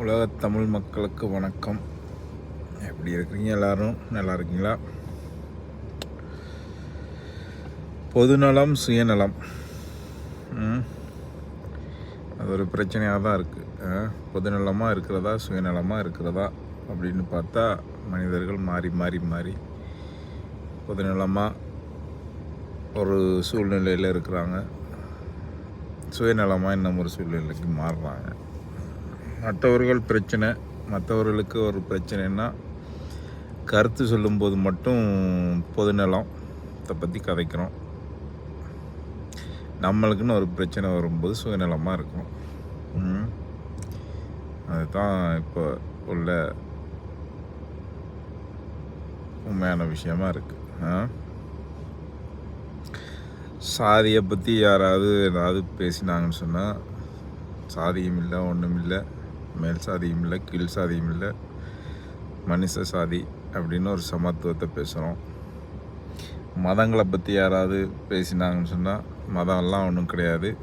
உலகத் தமிழ் மக்களுக்கு வணக்கம். எப்படி இருக்கிறீங்க எல்லாரும்? நல்லா இருக்கீங்களா? பொதுநலம் சுயநலம். அது ஒரு பிரச்சனையாக தான் இருக்குது பொதுநலமாக இருக்கிறதா சுயநலமாக இருக்கிறதா அப்படின்னு பார்த்தா மனிதர்கள் மாறி மாறி மாறி பொதுநலமாக ஒரு சூழ்நிலையில் இருக்கிறாங்க. சுயநலமாக இன்னும் ஒரு சூழ்நிலைக்கு மாறுறாங்க. மற்றவர்கள் பிரச்சனை மற்றவர்களுக்கு ஒரு பிரச்சனைன்னா கருத்து சொல்லும்போது மட்டும் பொதுநலத்தை பற்றி கதைக்கிறோம். நம்மளுக்குன்னு ஒரு பிரச்சனை வரும்போது சுயநலமாக இருக்கும் அதுதான் இப்போ உள்ள உண்மையான விஷயமா இருக்குது சாதியை பற்றி யாராவது ஏதாவது பேசினாங்கன்னு சொன்னால் சாதியும் இல்லை ஒன்றும் இல்லை. மேல் சாதியும் இல்லை கீழ் சாதியும் இல்லை மனுஷ சாதி அப்படின்னு ஒரு சமத்துவத்தை பேசுகிறோம் மதங்களை பற்றி யாராவது பேசினாங்கன்னு சொன்னால் மதம்லாம் ஒன்றும் கிடையாது.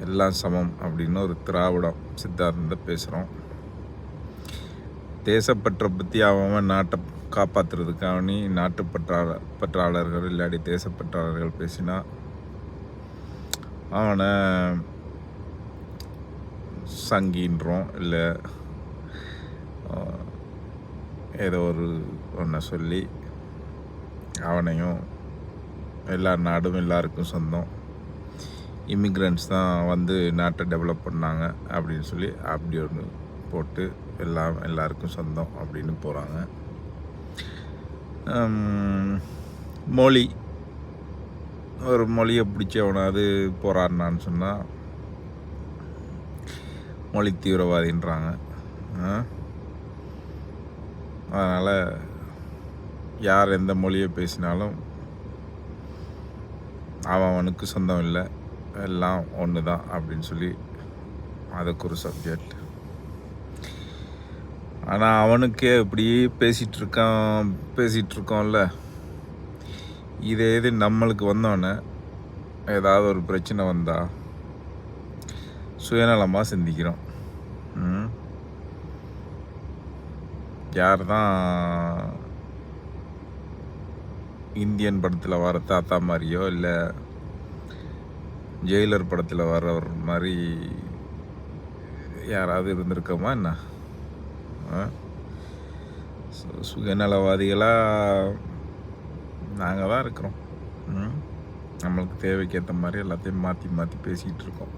எல்லாம் சமம் அப்படின்னு ஒரு திராவிடம் சித்தாந்தத்தை பேசுகிறோம் தேசப்பற்றை பற்றி அவன் நாட்டை காப்பாற்றுறதுக்காக நாட்டு பற்றாளர் பற்றாளர்கள் இல்லாட்டி தேசப்பற்றாளர்கள் பேசினா அவனை சங்கின்றோம் இல்லை ஏதோ ஒரு ஒன்றை சொல்லி அவனையும் எல்லா நாடும் எல்லாருக்கும் சொந்தம். இமிக்ரெண்ட்ஸ் தான் வந்து நாட்டை டெவலப் பண்ணாங்க அப்படின்னு சொல்லி அப்படி ஒன்று போட்டு எல்லாம் எல்லாருக்கும் சொந்தம் அப்படின்னு போகிறாங்க மொழி. ஒரு மொழியை பிடிச்சவனாவது போராடினான்னு சொன்னால் மொழி தீவிரவாதின்றாங்க. அதனால் யார் எந்த மொழியை பேசினாலும் அவன் அவனுக்கு சொந்தம் இல்லை. எல்லாம் ஒன்று தான் அப்படின்னு சொல்லி அதுக்கு ஒரு சப்ஜெக்ட் ஆனால் அவனுக்கே இப்படி பேசிகிட்டு இருக்கான் இதே இது நம்மளுக்கு வந்தோடனே ஏதாவது ஒரு பிரச்சனை வந்தால் சுயநலமாக சிந்திக்கிறோம். யார் தான் இந்தியன் படத்தில் வர தாத்தா மாதிரியோ இல்லை ஜெயிலர் படத்தில் வர்றவர் மாதிரி யாராவது இருந்திருக்கோமா என்ன ஆ? சு- சுயநலவாதிகளாக நாங்கள் தான் இருக்கிறோம் ம்? நம்மளுக்கு தேவைக்கேற்ற மாதிரி எல்லாத்தையும் மாற்றி மாற்றி பேசிகிட்டு இருக்கோம்